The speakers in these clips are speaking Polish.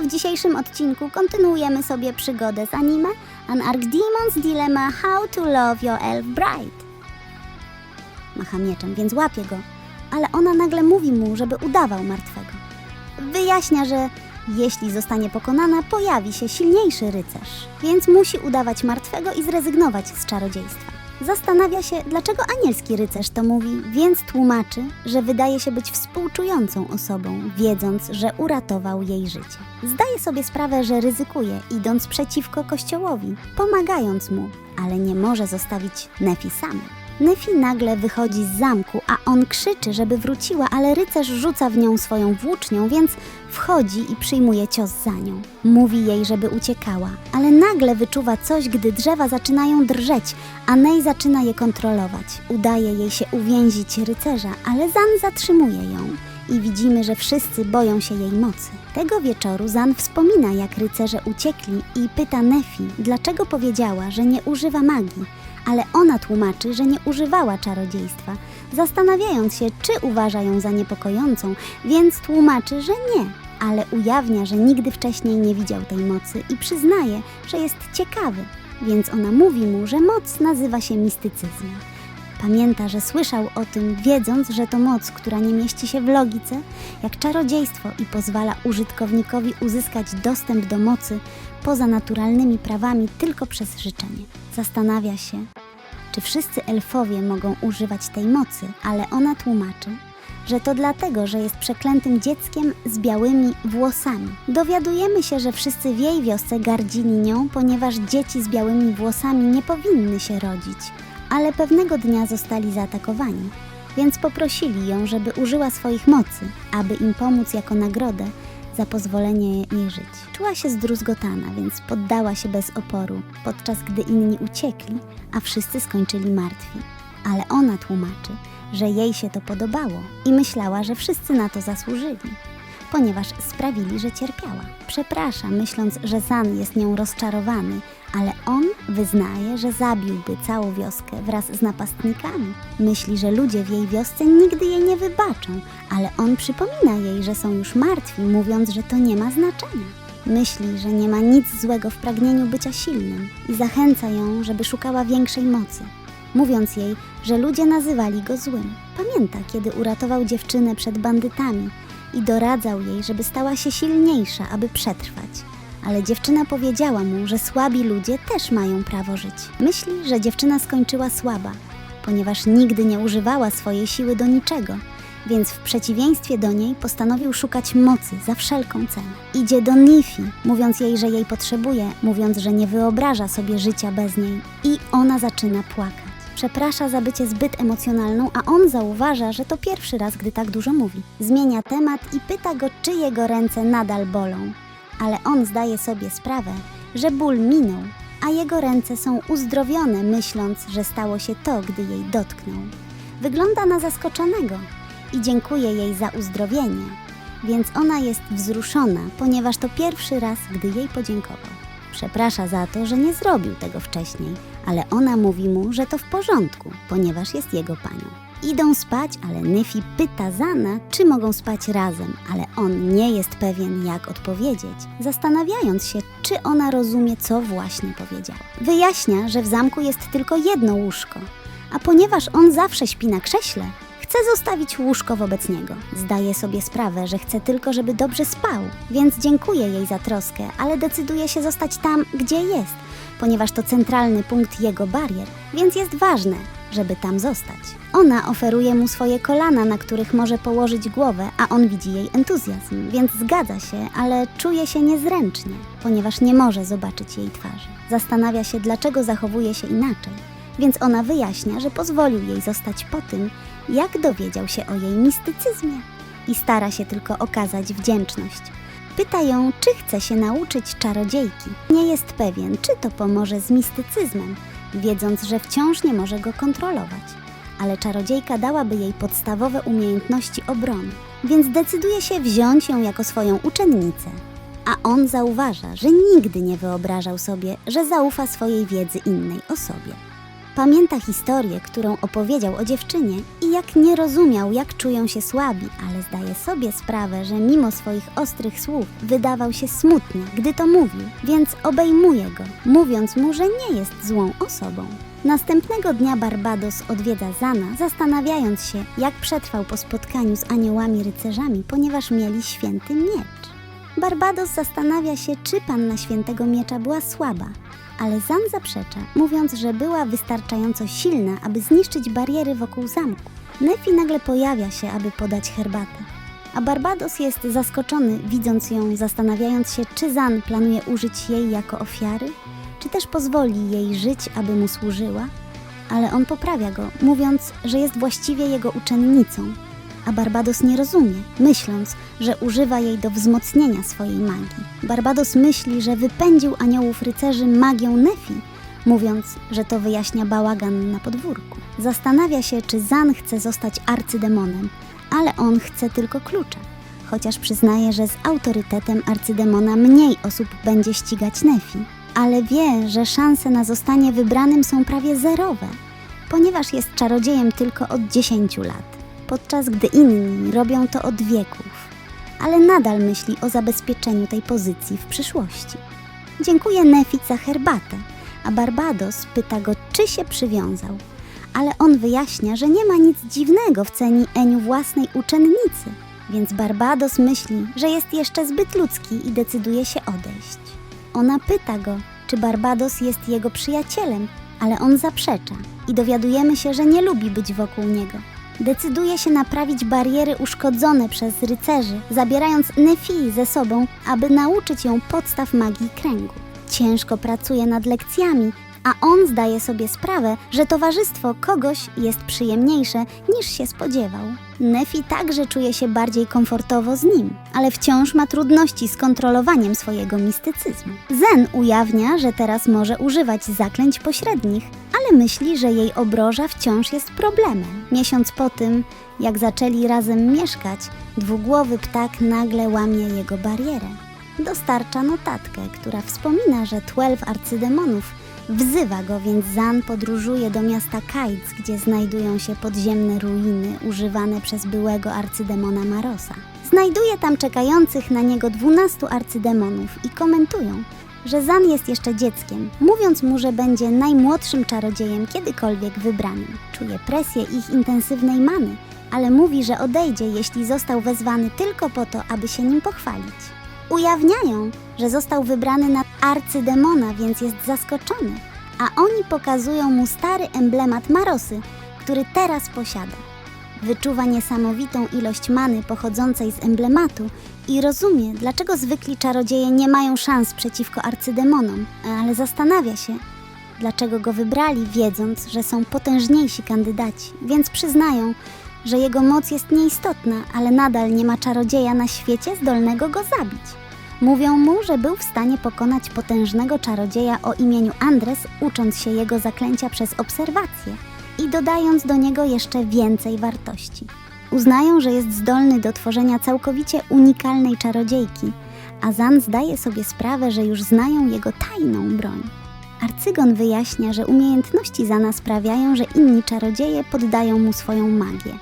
W dzisiejszym odcinku kontynuujemy sobie przygodę z anime An Archdemon's Dilemma How to Love Your Elf Bride. Macha mieczem, więc łapie go, ale ona nagle mówi mu, żeby udawał martwego. Wyjaśnia, że jeśli zostanie pokonana, pojawi się silniejszy rycerz, więc musi udawać martwego i zrezygnować z czarodziejstwa. Zastanawia się, dlaczego anielski rycerz to mówi, więc tłumaczy, że wydaje się być współczującą osobą, wiedząc, że uratował jej życie. Zdaje sobie sprawę, że ryzykuje, idąc przeciwko kościołowi, pomagając mu, ale nie może zostawić Nefi samej. Nefi nagle wychodzi z zamku, a on krzyczy, żeby wróciła, ale rycerz rzuca w nią swoją włócznią, więc wchodzi i przyjmuje cios za nią. Mówi jej, żeby uciekała, ale nagle wyczuwa coś, gdy drzewa zaczynają drżeć, a Ney zaczyna je kontrolować. Udaje jej się uwięzić rycerza, ale Zan zatrzymuje ją i widzimy, że wszyscy boją się jej mocy. Tego wieczoru Zan wspomina, jak rycerze uciekli i pyta Nefi, dlaczego powiedziała, że nie używa magii, ale ona tłumaczy, że nie używała czarodziejstwa, zastanawiając się, czy uważa ją za niepokojącą, więc tłumaczy, że nie, ale ujawnia, że nigdy wcześniej nie widział tej mocy i przyznaje, że jest ciekawy, więc ona mówi mu, że moc nazywa się mistycyzmem. Pamięta, że słyszał o tym, wiedząc, że to moc, która nie mieści się w logice, jak czarodziejstwo i pozwala użytkownikowi uzyskać dostęp do mocy poza naturalnymi prawami tylko przez życzenie. Zastanawia się, czy wszyscy elfowie mogą używać tej mocy, ale ona tłumaczy, że to dlatego, że jest przeklętym dzieckiem z białymi włosami. Dowiadujemy się, że wszyscy w jej wiosce gardzili nią, ponieważ dzieci z białymi włosami nie powinny się rodzić, ale pewnego dnia zostali zaatakowani, więc poprosili ją, żeby użyła swoich mocy, aby im pomóc jako nagrodę za pozwolenie jej żyć. Czuła się zdruzgotana, więc poddała się bez oporu, podczas gdy inni uciekli, a wszyscy skończyli martwi. Ale ona tłumaczy, że jej się to podobało i myślała, że wszyscy na to zasłużyli, ponieważ sprawili, że cierpiała. Przeprasza, myśląc, że Zan jest nią rozczarowany, ale on wyznaje, że zabiłby całą wioskę wraz z napastnikami. Myśli, że ludzie w jej wiosce nigdy jej nie wybaczą, ale on przypomina jej, że są już martwi, mówiąc, że to nie ma znaczenia. Myśli, że nie ma nic złego w pragnieniu bycia silnym i zachęca ją, żeby szukała większej mocy, mówiąc jej, że ludzie nazywali go złym. Pamięta, kiedy uratował dziewczynę przed bandytami i doradzał jej, żeby stała się silniejsza, aby przetrwać. Ale dziewczyna powiedziała mu, że słabi ludzie też mają prawo żyć. Myśli, że dziewczyna skończyła słaba, ponieważ nigdy nie używała swojej siły do niczego, więc w przeciwieństwie do niej postanowił szukać mocy za wszelką cenę. Idzie do Nifi, mówiąc jej, że jej potrzebuje, mówiąc, że nie wyobraża sobie życia bez niej i ona zaczyna płakać. Przeprasza za bycie zbyt emocjonalną, a on zauważa, że to pierwszy raz, gdy tak dużo mówi. Zmienia temat i pyta go, czy jego ręce nadal bolą. Ale on zdaje sobie sprawę, że ból minął, a jego ręce są uzdrowione, myśląc, że stało się to, gdy jej dotknął. Wygląda na zaskoczonego i dziękuję jej za uzdrowienie, więc ona jest wzruszona, ponieważ to pierwszy raz, gdy jej podziękował. Przeprasza za to, że nie zrobił tego wcześniej, ale ona mówi mu, że to w porządku, ponieważ jest jego panią. Idą spać, ale Nyfi pyta Zana, czy mogą spać razem, ale on nie jest pewien, jak odpowiedzieć, zastanawiając się, czy ona rozumie, co właśnie powiedziała. Wyjaśnia, że w zamku jest tylko jedno łóżko, a ponieważ on zawsze śpi na krześle, chce zostawić łóżko wobec niego. Zdaje sobie sprawę, że chce tylko, żeby dobrze spał, więc dziękuję jej za troskę, ale decyduje się zostać tam, gdzie jest, ponieważ to centralny punkt jego barier, więc jest ważne, żeby tam zostać. Ona oferuje mu swoje kolana, na których może położyć głowę, a on widzi jej entuzjazm, więc zgadza się, ale czuje się niezręcznie, ponieważ nie może zobaczyć jej twarzy. Zastanawia się, dlaczego zachowuje się inaczej, więc ona wyjaśnia, że pozwolił jej zostać po tym, jak dowiedział się o jej mistycyzmie i stara się tylko okazać wdzięczność. Pyta ją, czy chce się nauczyć czarodziejki. Nie jest pewien, czy to pomoże z mistycyzmem, wiedząc, że wciąż nie może go kontrolować. Ale czarodziejka dałaby jej podstawowe umiejętności obrony, więc decyduje się wziąć ją jako swoją uczennicę. A on zauważa, że nigdy nie wyobrażał sobie, że zaufa swojej wiedzy innej osobie. Pamięta historię, którą opowiedział o dziewczynie jak nie rozumiał, jak czują się słabi, ale zdaje sobie sprawę, że mimo swoich ostrych słów wydawał się smutny, gdy to mówił, więc obejmuje go, mówiąc mu, że nie jest złą osobą. Następnego dnia Barbados odwiedza Zana, zastanawiając się, jak przetrwał po spotkaniu z aniołami rycerzami, ponieważ mieli święty miecz. Barbados zastanawia się, czy panna świętego miecza była słaba, ale Zan zaprzecza, mówiąc, że była wystarczająco silna, aby zniszczyć bariery wokół zamku. Nefi nagle pojawia się, aby podać herbatę. A Barbados jest zaskoczony, widząc ją, zastanawiając się, czy Zan planuje użyć jej jako ofiary, czy też pozwoli jej żyć, aby mu służyła. Ale on poprawia go, mówiąc, że jest właściwie jego uczennicą, a Barbados nie rozumie, myśląc, że używa jej do wzmocnienia swojej magii. Barbados myśli, że wypędził aniołów rycerzy magią Nefi, mówiąc, że to wyjaśnia bałagan na podwórku. Zastanawia się, czy Zan chce zostać arcydemonem, ale on chce tylko klucza. Chociaż przyznaje, że z autorytetem arcydemona mniej osób będzie ścigać Nefi, ale wie, że szanse na zostanie wybranym są prawie zerowe, ponieważ jest czarodziejem tylko od 10 lat podczas gdy inni robią to od wieków, ale nadal myśli o zabezpieczeniu tej pozycji w przyszłości. Dziękuję Nefi za herbatę, a Barbados pyta go, czy się przywiązał, ale on wyjaśnia, że nie ma nic dziwnego w ceni Eniu własnej uczennicy, więc Barbados myśli, że jest jeszcze zbyt ludzki i decyduje się odejść. Ona pyta go, czy Barbados jest jego przyjacielem, ale on zaprzecza i dowiadujemy się, że nie lubi być wokół niego decyduje się naprawić bariery uszkodzone przez rycerzy, zabierając Nefi ze sobą, aby nauczyć ją podstaw magii kręgu. Ciężko pracuje nad lekcjami, a on zdaje sobie sprawę, że towarzystwo kogoś jest przyjemniejsze niż się spodziewał. Nefi także czuje się bardziej komfortowo z nim, ale wciąż ma trudności z kontrolowaniem swojego mistycyzmu. Zen ujawnia, że teraz może używać zaklęć pośrednich, ale myśli, że jej obroża wciąż jest problemem. Miesiąc po tym, jak zaczęli razem mieszkać, dwugłowy ptak nagle łamie jego barierę. Dostarcza notatkę, która wspomina, że twelve arcydemonów Wzywa go, więc Zan podróżuje do miasta Kajc, gdzie znajdują się podziemne ruiny używane przez byłego arcydemona Marosa. Znajduje tam czekających na niego dwunastu arcydemonów i komentują, że Zan jest jeszcze dzieckiem, mówiąc mu, że będzie najmłodszym czarodziejem kiedykolwiek wybranym. Czuje presję ich intensywnej many, ale mówi, że odejdzie, jeśli został wezwany tylko po to, aby się nim pochwalić. Ujawniają, że został wybrany na arcydemona, więc jest zaskoczony, a oni pokazują mu stary emblemat Marosy, który teraz posiada. Wyczuwa niesamowitą ilość many pochodzącej z emblematu i rozumie, dlaczego zwykli czarodzieje nie mają szans przeciwko arcydemonom, ale zastanawia się, dlaczego go wybrali, wiedząc, że są potężniejsi kandydaci, więc przyznają, że jego moc jest nieistotna, ale nadal nie ma czarodzieja na świecie zdolnego go zabić. Mówią mu, że był w stanie pokonać potężnego czarodzieja o imieniu Andres, ucząc się jego zaklęcia przez obserwację i dodając do niego jeszcze więcej wartości. Uznają, że jest zdolny do tworzenia całkowicie unikalnej czarodziejki, a Zan zdaje sobie sprawę, że już znają jego tajną broń. Arcygon wyjaśnia, że umiejętności Zana sprawiają, że inni czarodzieje poddają mu swoją magię,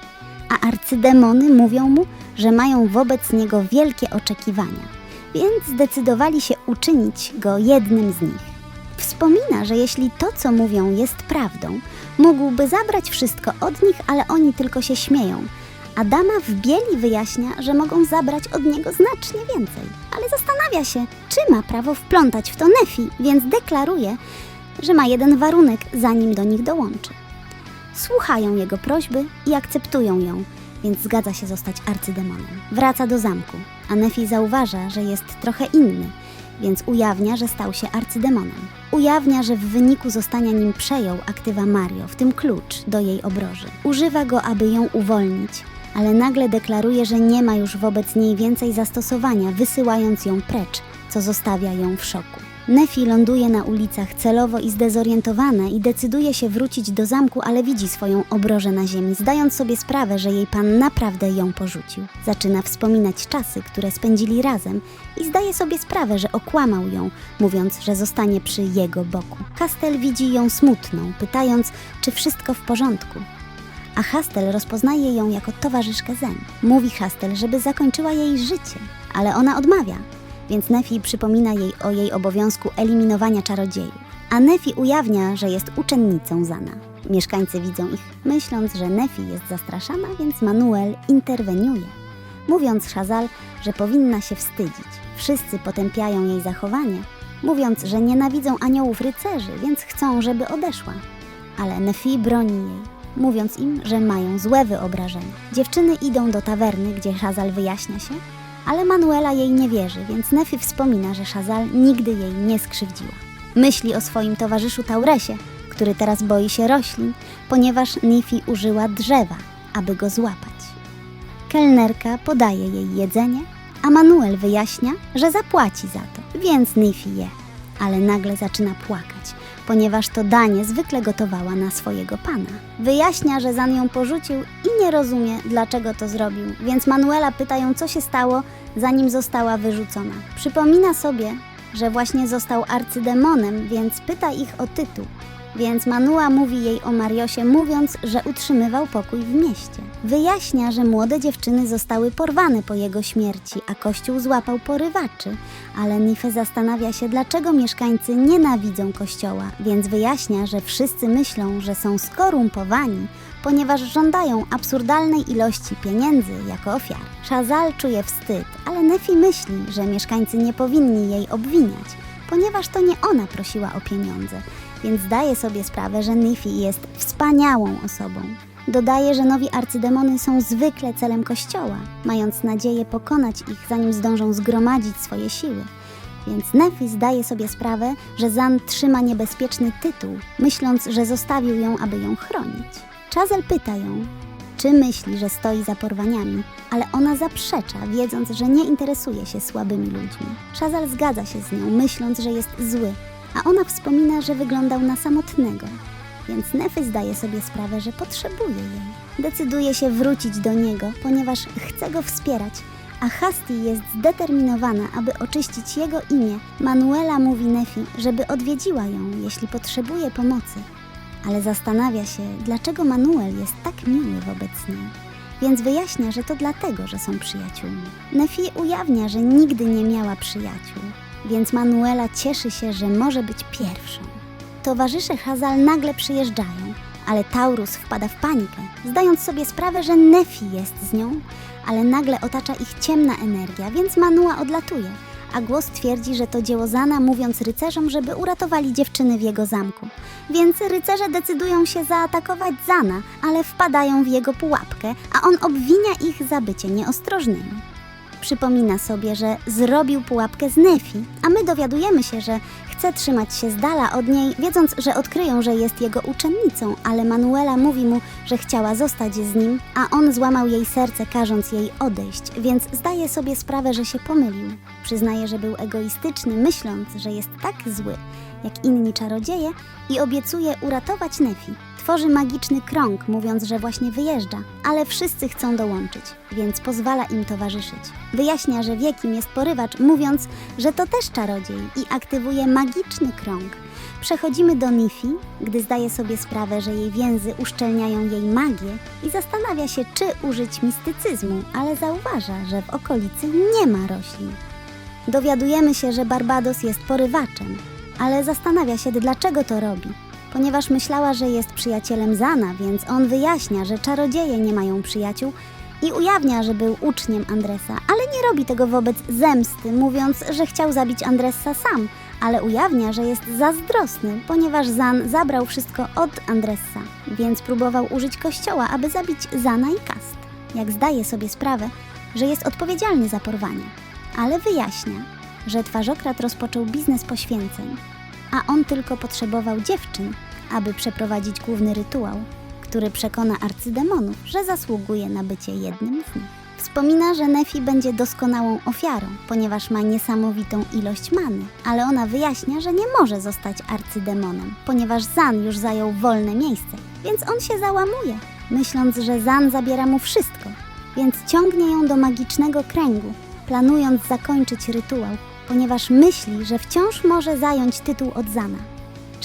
a arcydemony mówią mu, że mają wobec niego wielkie oczekiwania więc zdecydowali się uczynić go jednym z nich. Wspomina, że jeśli to, co mówią, jest prawdą, mógłby zabrać wszystko od nich, ale oni tylko się śmieją. A dama w bieli wyjaśnia, że mogą zabrać od niego znacznie więcej, ale zastanawia się, czy ma prawo wplątać w to Nefi, więc deklaruje, że ma jeden warunek, zanim do nich dołączy. Słuchają jego prośby i akceptują ją, więc zgadza się zostać arcydemonem. Wraca do zamku, a Nefi zauważa, że jest trochę inny, więc ujawnia, że stał się arcydemonem. Ujawnia, że w wyniku zostania nim przejął aktywa Mario, w tym klucz do jej obroży. Używa go, aby ją uwolnić, ale nagle deklaruje, że nie ma już wobec niej więcej zastosowania, wysyłając ją precz, co zostawia ją w szoku. Nefi ląduje na ulicach celowo i zdezorientowana i decyduje się wrócić do zamku, ale widzi swoją obrożę na ziemi, zdając sobie sprawę, że jej pan naprawdę ją porzucił. Zaczyna wspominać czasy, które spędzili razem i zdaje sobie sprawę, że okłamał ją, mówiąc, że zostanie przy jego boku. Kastel widzi ją smutną, pytając, czy wszystko w porządku. A Hastel rozpoznaje ją jako towarzyszkę Zen. Mówi Hastel, żeby zakończyła jej życie, ale ona odmawia, więc Nefi przypomina jej o jej obowiązku eliminowania czarodziejów. A Nefi ujawnia, że jest uczennicą Zana. Mieszkańcy widzą ich, myśląc, że Nefi jest zastraszana, więc Manuel interweniuje, mówiąc Shazal, że powinna się wstydzić. Wszyscy potępiają jej zachowanie, mówiąc, że nienawidzą aniołów rycerzy, więc chcą, żeby odeszła. Ale Nefi broni jej, mówiąc im, że mają złe wyobrażenia. Dziewczyny idą do tawerny, gdzie Shazal wyjaśnia się, ale Manuela jej nie wierzy, więc Nefi wspomina, że Shazal nigdy jej nie skrzywdziła. Myśli o swoim towarzyszu Tauresie, który teraz boi się roślin, ponieważ Nefi użyła drzewa, aby go złapać. Kelnerka podaje jej jedzenie, a Manuel wyjaśnia, że zapłaci za to, więc Nefi je, ale nagle zaczyna płakać, ponieważ to danie zwykle gotowała na swojego pana. Wyjaśnia, że Zan ją porzucił i nie rozumie, dlaczego to zrobił, więc Manuela pyta ją, co się stało, zanim została wyrzucona. Przypomina sobie, że właśnie został arcydemonem, więc pyta ich o tytuł. Więc Manua mówi jej o Mariosie, mówiąc, że utrzymywał pokój w mieście. Wyjaśnia, że młode dziewczyny zostały porwane po jego śmierci, a kościół złapał porywaczy. Ale Nife zastanawia się, dlaczego mieszkańcy nienawidzą kościoła, więc wyjaśnia, że wszyscy myślą, że są skorumpowani, ponieważ żądają absurdalnej ilości pieniędzy jako ofiar. Shazal czuje wstyd, ale Nefi myśli, że mieszkańcy nie powinni jej obwiniać, ponieważ to nie ona prosiła o pieniądze, więc zdaje sobie sprawę, że Nefi jest wspaniałą osobą. Dodaje, że nowi arcydemony są zwykle celem kościoła, mając nadzieję pokonać ich, zanim zdążą zgromadzić swoje siły. Więc Nefi zdaje sobie sprawę, że Zan trzyma niebezpieczny tytuł, myśląc, że zostawił ją, aby ją chronić. Chazel pyta ją, czy myśli, że stoi za porwaniami, ale ona zaprzecza, wiedząc, że nie interesuje się słabymi ludźmi. Chazel zgadza się z nią, myśląc, że jest zły, a ona wspomina, że wyglądał na samotnego. Więc Nefy zdaje sobie sprawę, że potrzebuje jej. Decyduje się wrócić do niego, ponieważ chce go wspierać, a Hasti jest zdeterminowana, aby oczyścić jego imię. Manuela mówi Nefi, żeby odwiedziła ją, jeśli potrzebuje pomocy. Ale zastanawia się, dlaczego Manuel jest tak miły wobec niej. Więc wyjaśnia, że to dlatego, że są przyjaciółmi. Nefi ujawnia, że nigdy nie miała przyjaciół, więc Manuela cieszy się, że może być pierwszą. Towarzysze Hazal nagle przyjeżdżają, ale Taurus wpada w panikę, zdając sobie sprawę, że Nefi jest z nią, ale nagle otacza ich ciemna energia, więc Manua odlatuje, a głos twierdzi, że to dzieło Zana, mówiąc rycerzom, żeby uratowali dziewczyny w jego zamku. Więc rycerze decydują się zaatakować Zana, ale wpadają w jego pułapkę, a on obwinia ich za bycie nieostrożnymi. Przypomina sobie, że zrobił pułapkę z Nefi, a my dowiadujemy się, że chce trzymać się z dala od niej, wiedząc, że odkryją, że jest jego uczennicą, ale Manuela mówi mu, że chciała zostać z nim, a on złamał jej serce, każąc jej odejść, więc zdaje sobie sprawę, że się pomylił. Przyznaje, że był egoistyczny, myśląc, że jest tak zły, jak inni czarodzieje i obiecuje uratować Nefi. Tworzy magiczny krąg, mówiąc, że właśnie wyjeżdża, ale wszyscy chcą dołączyć, więc pozwala im towarzyszyć. Wyjaśnia, że wie kim jest porywacz, mówiąc, że to też czarodziej i aktywuje magiczny krąg. Przechodzimy do Nifi, gdy zdaje sobie sprawę, że jej więzy uszczelniają jej magię i zastanawia się, czy użyć mistycyzmu, ale zauważa, że w okolicy nie ma roślin. Dowiadujemy się, że Barbados jest porywaczem, ale zastanawia się, dlaczego to robi. Ponieważ myślała, że jest przyjacielem Zana, więc on wyjaśnia, że czarodzieje nie mają przyjaciół i ujawnia, że był uczniem Andresa, ale nie robi tego wobec zemsty, mówiąc, że chciał zabić Andressa sam, ale ujawnia, że jest zazdrosny, ponieważ Zan zabrał wszystko od Andressa, więc próbował użyć kościoła, aby zabić Zana i Kast. Jak zdaje sobie sprawę, że jest odpowiedzialny za porwanie, ale wyjaśnia, że twarzokrat rozpoczął biznes poświęceń, a on tylko potrzebował dziewczyn, aby przeprowadzić główny rytuał, który przekona arcydemonów, że zasługuje na bycie jednym z nich. Wspomina, że Nefi będzie doskonałą ofiarą, ponieważ ma niesamowitą ilość many, ale ona wyjaśnia, że nie może zostać arcydemonem, ponieważ Zan już zajął wolne miejsce, więc on się załamuje, myśląc, że Zan zabiera mu wszystko, więc ciągnie ją do magicznego kręgu, planując zakończyć rytuał, ponieważ myśli, że wciąż może zająć tytuł od Zana.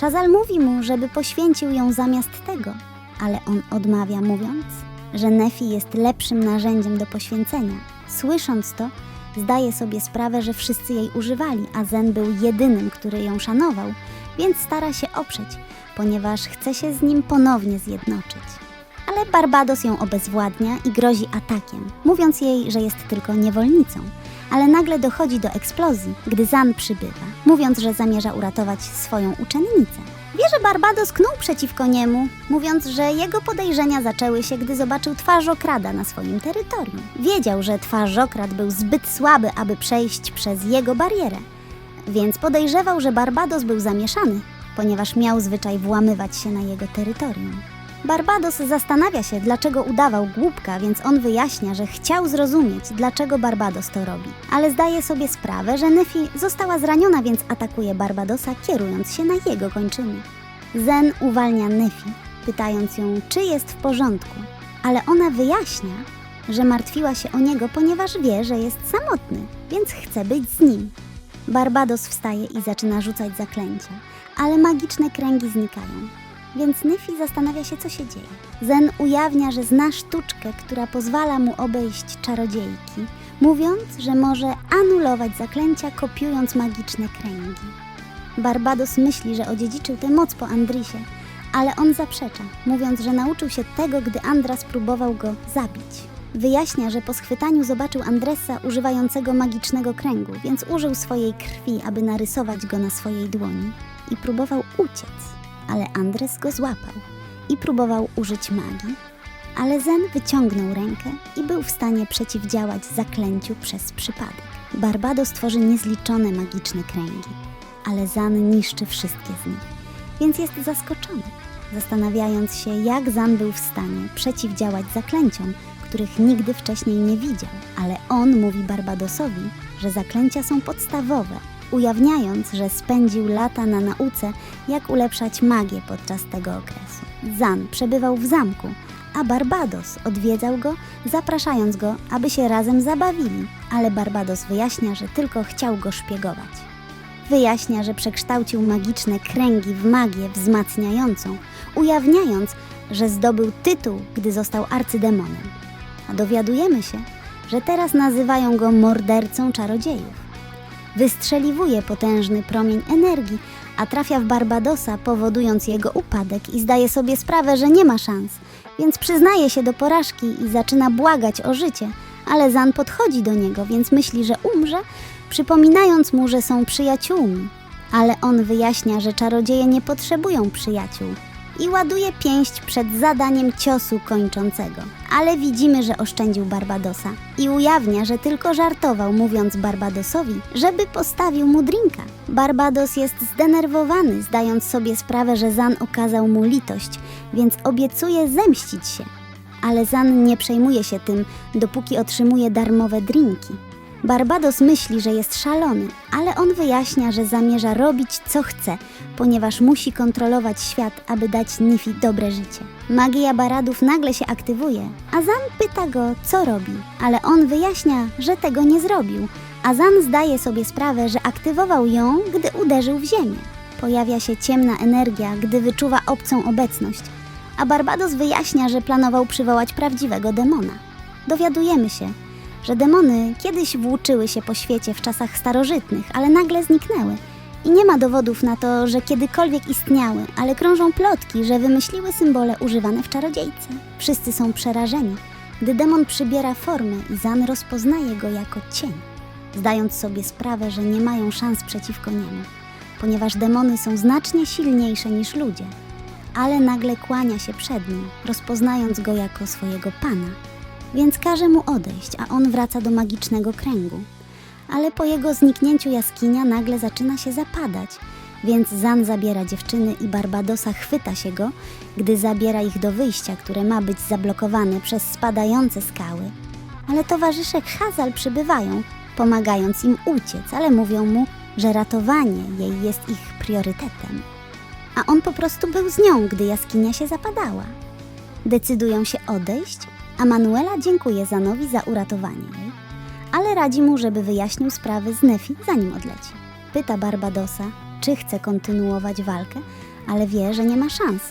Chazal mówi mu, żeby poświęcił ją zamiast tego, ale on odmawia, mówiąc, że Nefi jest lepszym narzędziem do poświęcenia. Słysząc to, zdaje sobie sprawę, że wszyscy jej używali, a Zen był jedynym, który ją szanował, więc stara się oprzeć, ponieważ chce się z nim ponownie zjednoczyć. Ale Barbados ją obezwładnia i grozi atakiem, mówiąc jej, że jest tylko niewolnicą. Ale nagle dochodzi do eksplozji, gdy Zan przybywa, mówiąc, że zamierza uratować swoją uczennicę. Wie, że Barbados knuł przeciwko niemu, mówiąc, że jego podejrzenia zaczęły się, gdy zobaczył twarzokrada na swoim terytorium. Wiedział, że twarzokrad był zbyt słaby, aby przejść przez jego barierę, więc podejrzewał, że Barbados był zamieszany, ponieważ miał zwyczaj włamywać się na jego terytorium. Barbados zastanawia się, dlaczego udawał głupka, więc on wyjaśnia, że chciał zrozumieć, dlaczego Barbados to robi. Ale zdaje sobie sprawę, że Nefi została zraniona, więc atakuje Barbadosa, kierując się na jego kończyny. Zen uwalnia Nefi, pytając ją, czy jest w porządku, ale ona wyjaśnia, że martwiła się o niego, ponieważ wie, że jest samotny, więc chce być z nim. Barbados wstaje i zaczyna rzucać zaklęcia, ale magiczne kręgi znikają więc Nyfi zastanawia się, co się dzieje. Zen ujawnia, że zna sztuczkę, która pozwala mu obejść czarodziejki, mówiąc, że może anulować zaklęcia, kopiując magiczne kręgi. Barbados myśli, że odziedziczył tę moc po Andrisie, ale on zaprzecza, mówiąc, że nauczył się tego, gdy Andras próbował go zabić. Wyjaśnia, że po schwytaniu zobaczył Andresa używającego magicznego kręgu, więc użył swojej krwi, aby narysować go na swojej dłoni i próbował uciec ale Andres go złapał i próbował użyć magii, ale Zen wyciągnął rękę i był w stanie przeciwdziałać zaklęciu przez przypadek. Barbados tworzy niezliczone magiczne kręgi, ale Zan niszczy wszystkie z nich, więc jest zaskoczony, zastanawiając się, jak Zan był w stanie przeciwdziałać zaklęciom, których nigdy wcześniej nie widział, ale on mówi Barbadosowi, że zaklęcia są podstawowe ujawniając, że spędził lata na nauce, jak ulepszać magię podczas tego okresu. Zan przebywał w zamku, a Barbados odwiedzał go, zapraszając go, aby się razem zabawili, ale Barbados wyjaśnia, że tylko chciał go szpiegować. Wyjaśnia, że przekształcił magiczne kręgi w magię wzmacniającą, ujawniając, że zdobył tytuł, gdy został arcydemonem. A dowiadujemy się, że teraz nazywają go mordercą czarodziejów. Wystrzeliwuje potężny promień energii, a trafia w Barbadosa, powodując jego upadek i zdaje sobie sprawę, że nie ma szans, więc przyznaje się do porażki i zaczyna błagać o życie, ale Zan podchodzi do niego, więc myśli, że umrze, przypominając mu, że są przyjaciółmi. Ale on wyjaśnia, że czarodzieje nie potrzebują przyjaciół, i ładuje pięść przed zadaniem ciosu kończącego. Ale widzimy, że oszczędził Barbadosa i ujawnia, że tylko żartował, mówiąc Barbadosowi, żeby postawił mu drinka. Barbados jest zdenerwowany, zdając sobie sprawę, że Zan okazał mu litość, więc obiecuje zemścić się. Ale Zan nie przejmuje się tym, dopóki otrzymuje darmowe drinki. Barbados myśli, że jest szalony, ale on wyjaśnia, że zamierza robić co chce, ponieważ musi kontrolować świat, aby dać Nifi dobre życie. Magia Baradów nagle się aktywuje, a Zan pyta go, co robi, ale on wyjaśnia, że tego nie zrobił, a Zan zdaje sobie sprawę, że aktywował ją, gdy uderzył w ziemię. Pojawia się ciemna energia, gdy wyczuwa obcą obecność, a Barbados wyjaśnia, że planował przywołać prawdziwego demona. Dowiadujemy się, że demony kiedyś włóczyły się po świecie w czasach starożytnych, ale nagle zniknęły. I nie ma dowodów na to, że kiedykolwiek istniały, ale krążą plotki, że wymyśliły symbole używane w czarodziejce. Wszyscy są przerażeni, gdy demon przybiera formę i Zan rozpoznaje go jako cień, zdając sobie sprawę, że nie mają szans przeciwko niemu, ponieważ demony są znacznie silniejsze niż ludzie. Ale nagle kłania się przed nim, rozpoznając go jako swojego pana więc każe mu odejść, a on wraca do magicznego kręgu. Ale po jego zniknięciu jaskinia nagle zaczyna się zapadać, więc Zan zabiera dziewczyny i Barbadosa chwyta się go, gdy zabiera ich do wyjścia, które ma być zablokowane przez spadające skały. ale towarzysze Hazal przybywają, pomagając im uciec, ale mówią mu, że ratowanie jej jest ich priorytetem. A on po prostu był z nią, gdy jaskinia się zapadała. Decydują się odejść, a Manuela dziękuje Zanowi za uratowanie jej, ale radzi mu, żeby wyjaśnił sprawy z Nefi, zanim odleci. Pyta Barbadosa, czy chce kontynuować walkę, ale wie, że nie ma szans,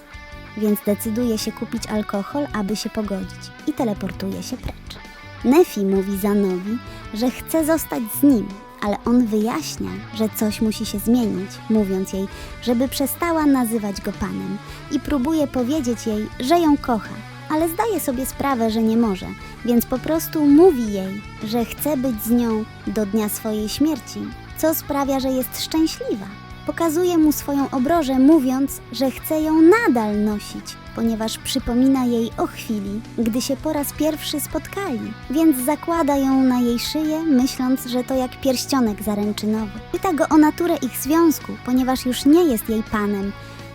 więc decyduje się kupić alkohol, aby się pogodzić i teleportuje się precz. Nefi mówi Zanowi, że chce zostać z nim, ale on wyjaśnia, że coś musi się zmienić, mówiąc jej, żeby przestała nazywać go panem i próbuje powiedzieć jej, że ją kocha, ale zdaje sobie sprawę, że nie może, więc po prostu mówi jej, że chce być z nią do dnia swojej śmierci, co sprawia, że jest szczęśliwa. Pokazuje mu swoją obrożę, mówiąc, że chce ją nadal nosić, ponieważ przypomina jej o chwili, gdy się po raz pierwszy spotkali, więc zakłada ją na jej szyję, myśląc, że to jak pierścionek zaręczynowy. Pyta go o naturę ich związku, ponieważ już nie jest jej panem,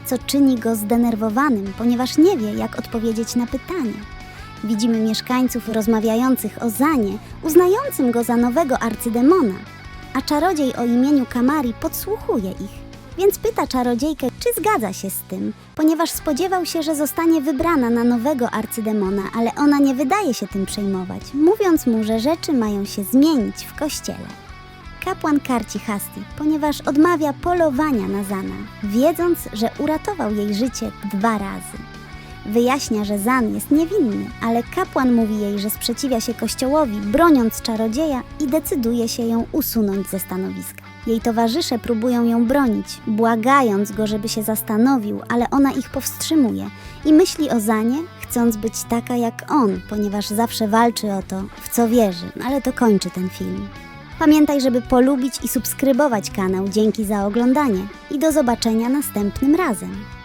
co czyni go zdenerwowanym, ponieważ nie wie, jak odpowiedzieć na pytanie. Widzimy mieszkańców rozmawiających o Zanie, uznającym go za nowego arcydemona, a czarodziej o imieniu Kamari podsłuchuje ich. Więc pyta czarodziejkę, czy zgadza się z tym, ponieważ spodziewał się, że zostanie wybrana na nowego arcydemona, ale ona nie wydaje się tym przejmować, mówiąc mu, że rzeczy mają się zmienić w kościele. Kapłan karci Hasti, ponieważ odmawia polowania na Zana, wiedząc, że uratował jej życie dwa razy. Wyjaśnia, że Zan jest niewinny, ale kapłan mówi jej, że sprzeciwia się kościołowi, broniąc czarodzieja i decyduje się ją usunąć ze stanowiska. Jej towarzysze próbują ją bronić, błagając go, żeby się zastanowił, ale ona ich powstrzymuje i myśli o Zanie, chcąc być taka jak on, ponieważ zawsze walczy o to, w co wierzy, ale to kończy ten film. Pamiętaj, żeby polubić i subskrybować kanał. Dzięki za oglądanie i do zobaczenia następnym razem.